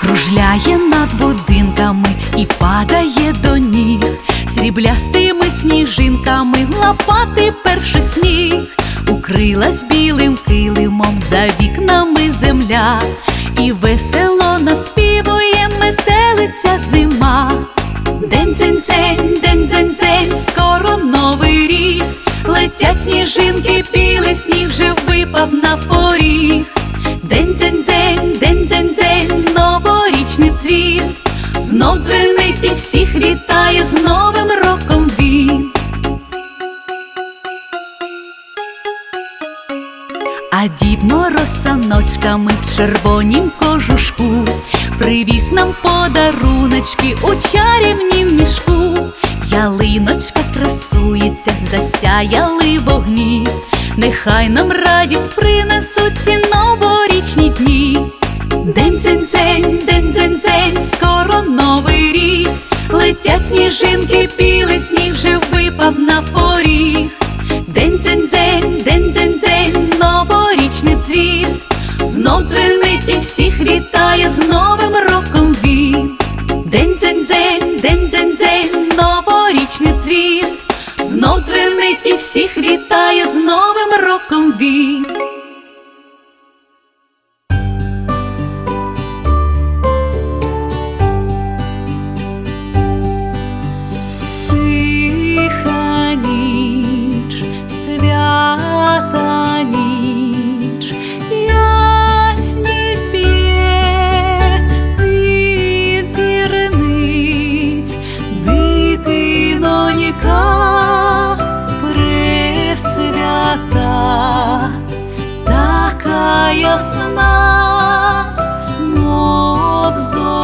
Кружляє над будинками і падає до ніг, сріблястими сніжинками лапати перший сніг, укрилась білим килимом за вікнами земля, і весело наспівує метелиця зима. День дзень дзень, день дзень дзень, скоро новий рік. Летять сніжинки, білий сніг вже випав на поріг. День дзень дзень, день дзень дзень, новорічний дзвін. Знов дзвенить і всіх вітає з А дід Мороз саночками в червонім кожушку Привіз нам подаруночки у чарівнім мішку. Ялиночка красується, засяяли вогні. Нехай нам радість принесуть ці новорічні дні. День дзень дзень, день дзень дзень, скоро новий рік. Летять сніжинки, білий So.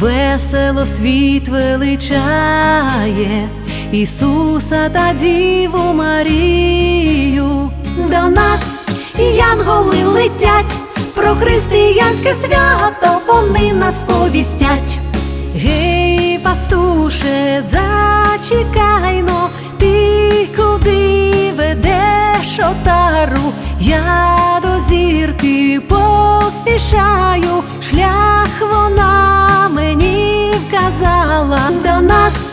Весело світ величає, Ісуса та Діву Марію. До нас янголи летять, про християнське свято вони нас повістять. Гей, пастуше, зачекайно, ти куди ведеш отару? Я до зірки поспішаю, шлях мені до нас,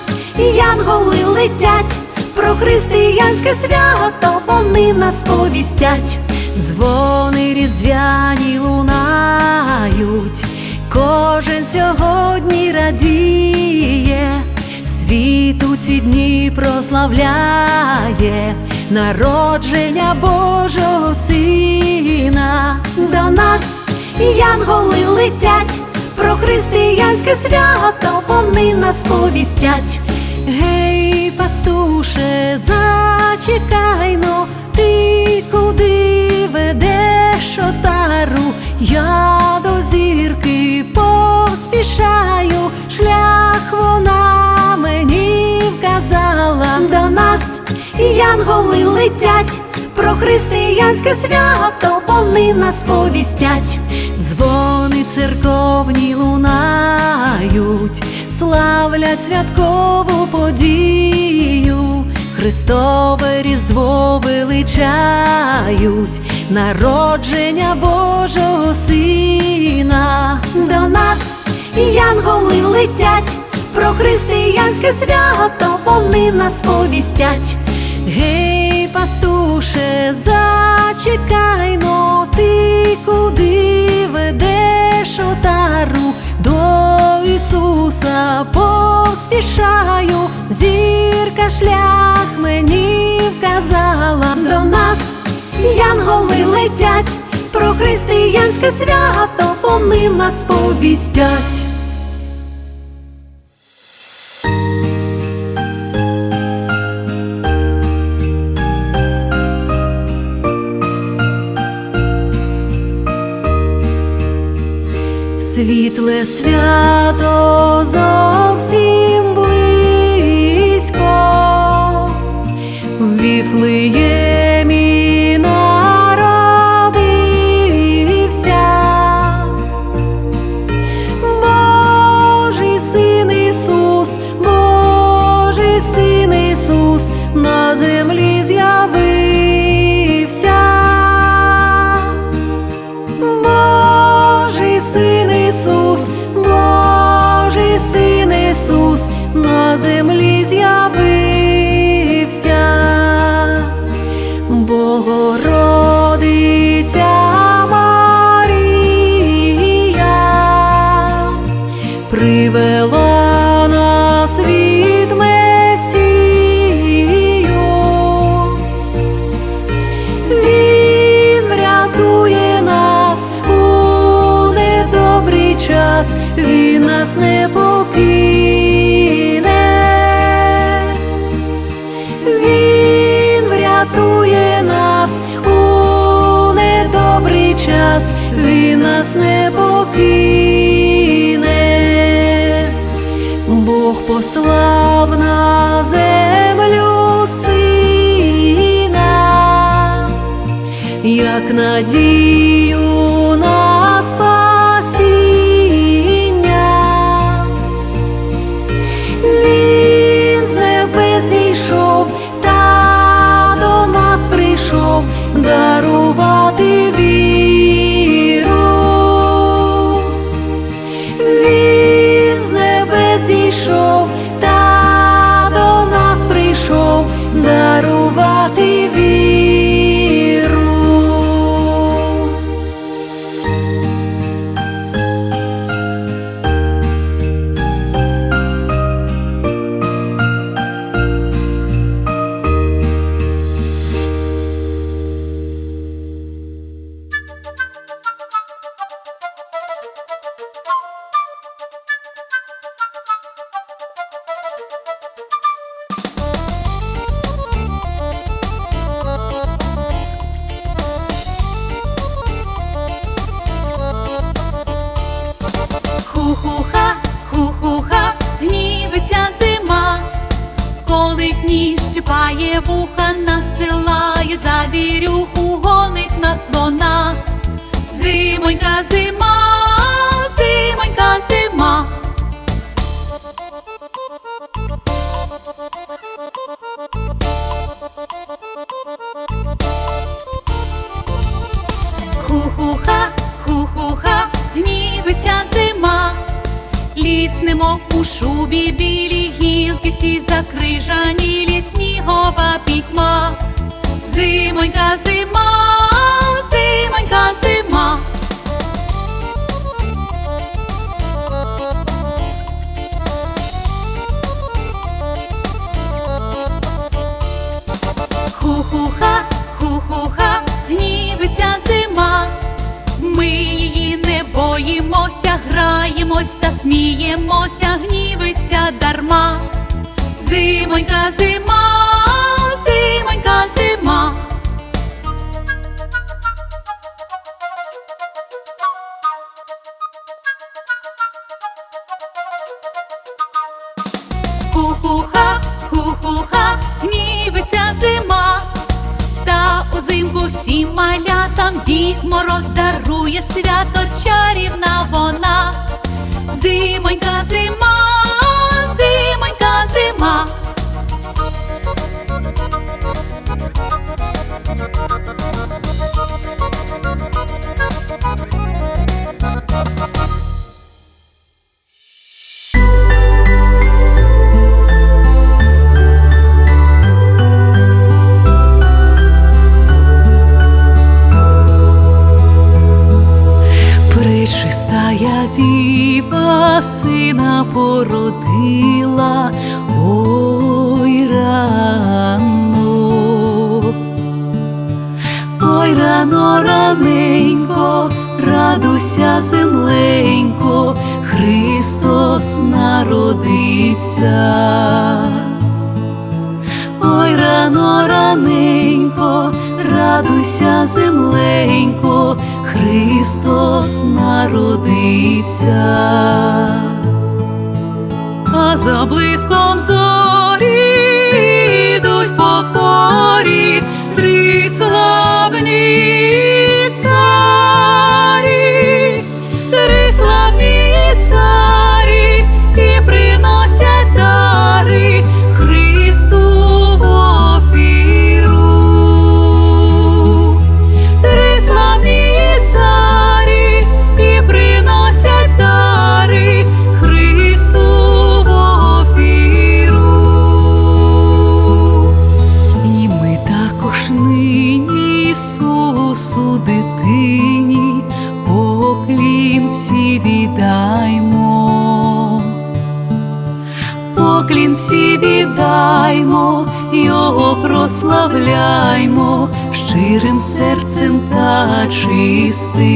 янголи летять, про християнське свято вони нас повістять, дзвони різдвяні лунають, кожен сьогодні радіє, світ у ці дні прославляє. Народження Божого Сина до нас. Янголи летять, про християнське свято вони нас повістять. Гей, пастуше, зачекайно, ти куди ведеш отару? Я до зірки поспішаю, шлях вона мені вказала до нас, янголи летять, про християнське свято вони нас повістять, дзвони церковні лунають, славлять святкову подію, Христове Різдво величають, народження Божого Сина. До нас, янголи летять, про християнське свято вони нас повістять. Гей, пастуше, зачекайно, поспішаю, зірка шлях мені вказала до нас, янголи летять, про християнське свято вони нас повістять. Світле свято землі послав на землю сина, як надію насилає завірюху, гонить нас вона. Зимонька, зима, зимонька, зима. Ху-ху-ха, ху-ху-ха, гнівиться зима. Ліс немов у шубі білі гілки, всі закрижані ліс снігова пітьма. Зимонька, зима, зимонька, зима. Ху-ху-ха, ху-ху-ха, гнівиться зима. Ми її не боїмося, граємось та сміємося, гнівиться дарма. Зимонька, зима, всім малятам Дід Мороз дарує свято, чарівна вона. Зимонька, зима, зимонька, зима. Пречистая діва сина породила, ой рано, ой рано раненько, радуйся, земленько, Христос народився. Ой, рано раненько, радуйся, земленько, Христос народився. А за блиском зорі прославляймо щирим серцем та чистим.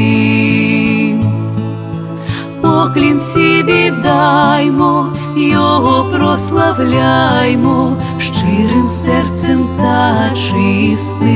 Поклін всі віддаймо, Його прославляймо щирим серцем та чистим.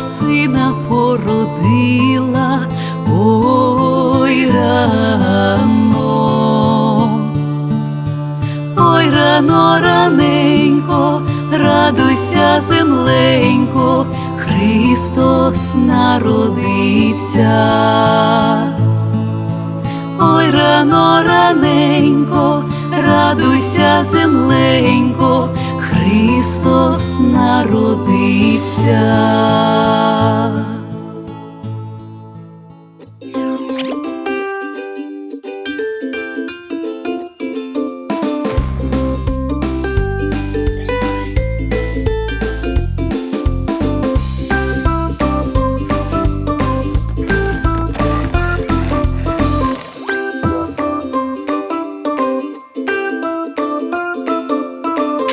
Сина породила, ой рано, ой рано раненько, радуйся, земленько, Христос народився. Ой, рано раненько, радуйся, земленько, Христос народився.